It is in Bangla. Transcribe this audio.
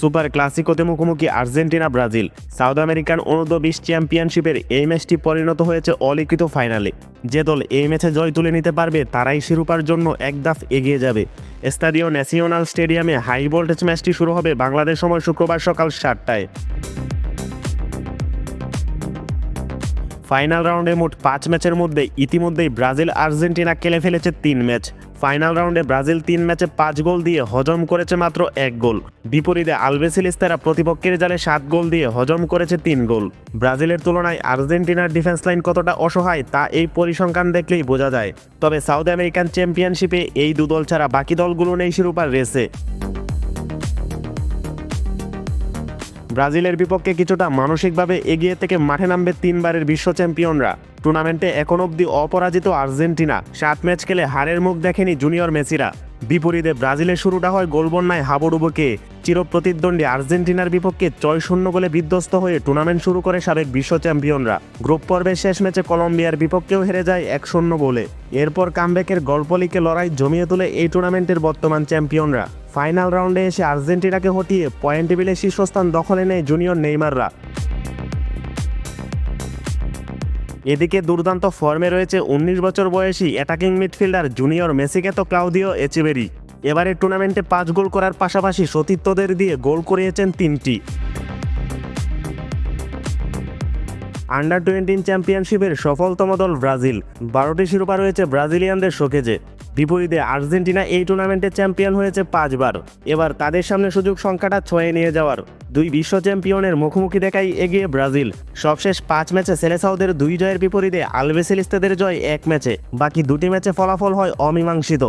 সুপার ক্লাসিকোতে মুখোমুখি আর্জেন্টিনা, ব্রাজিল। সাউথ আমেরিকান অনূর্ধ্ব বিশ চ্যাম্পিয়নশিপের এই ম্যাচটি পরিণত হয়েছে অলিখিত ফাইনালে। যে দল এই ম্যাচে জয় তুলে নিতে পারবে, তারাই শিরোপার জন্য এক ধাপ এগিয়ে যাবে। স্টাডিও ন্যাশনাল স্টেডিয়ামে হাই ভোল্টেজ ম্যাচটি শুরু হবে বাংলাদেশ সময় শুক্রবার সকাল সাতটায়। ফাইনাল রাউন্ডে মোট পাঁচ ম্যাচের মধ্যে ইতিমধ্যেই ব্রাজিল আর্জেন্টিনা খেলে ফেলেছে তিন ম্যাচ। ফাইনাল রাউন্ডে ব্রাজিল তিন ম্যাচে পাঁচ গোল দিয়ে হজম করেছে মাত্র এক গোল। বিপরীতে আলবেসিলিস্তারা প্রতিপক্ষের জালে সাত গোল দিয়ে হজম করেছে তিন গোল। ব্রাজিলের তুলনায় আর্জেন্টিনার ডিফেন্স লাইন কতটা অসহায় তা এই পরিসংখ্যান দেখলেই বোঝা যায়। তবে সাউথ আমেরিকান চ্যাম্পিয়নশিপে এই দু দল ছাড়া বাকি দলগুলো নেই শিরোপার রেসে। ব্রাজিলের বিপক্ষে কিছুটা মানসিকভাবে এগিয়ে থেকে মাঠে নামবে তিনবারের বিশ্ব চ্যাম্পিয়নরা। টুর্নামেন্টে এখন অবধি অপরাজিত আর্জেন্টিনা। সাত ম্যাচ খেলে হারের মুখ দেখেনি জুনিয়র মেসিরা। বিপরীতে ব্রাজিলের শুরুটা হয় গোলবন্যায় হাবুডুবুকে। চিরপ্রতিদ্বন্দ্বী আর্জেন্টিনার বিপক্ষে ছয় শূন্য গোলে বিধ্বস্ত হয়ে টুর্নামেন্ট শুরু করে সাবেক বিশ্ব চ্যাম্পিয়নরা। গ্রুপ পর্বের শেষ ম্যাচে কলম্বিয়ার বিপক্ষেও হেরে যায় এক শূন্য গোলে। এরপর কামব্যাকের গল্প লিখে লড়াই জমিয়ে তুলে এই টুর্নামেন্টের বর্তমান চ্যাম্পিয়নরা। ফাইনাল রাউন্ডে এসে আর্জেন্টিনাকে হটিয়ে পয়েন্ট টেবিলে শীর্ষস্থান দখলে নেয় জুনিয়র নেইমাররা। এদিকে দুর্দান্ত ফর্মে রয়েছে উনিশ বছর বয়সী অ্যাটাকিং মিডফিল্ডার জুনিয়র মেসিকে তো ক্লাউদিও এচিবেরি। এবারের টুর্নামেন্টে পাঁচ গোল করার পাশাপাশি সতীর্থদের দিয়ে গোল করিয়েছেন তিনটি। আন্ডার টোয়েন্টিন চ্যাম্পিয়নশিপের সফলতম দল ব্রাজিল। বারোটি শিরোপা রয়েছে ব্রাজিলিয়ানদের শোকেজে। বিপরীতে আর্জেন্টিনা এই টুর্নামেন্টে চ্যাম্পিয়ন হয়েছে পাঁচবার। এবার তাদের সামনে সুযোগ সংখ্যাটা ছয়ে নিয়ে যাওয়ার। দুই বিশ্ব চ্যাম্পিয়নের মুখোমুখি দেখাই এগিয়ে ব্রাজিল। সবশেষ পাঁচ ম্যাচে সেলেসাউদের দুই জয়ের বিপরীতে আলবেসেলিস্তাদের জয় এক ম্যাচে। বাকি দুটি ম্যাচে ফলাফল হয় অমীমাংসিত।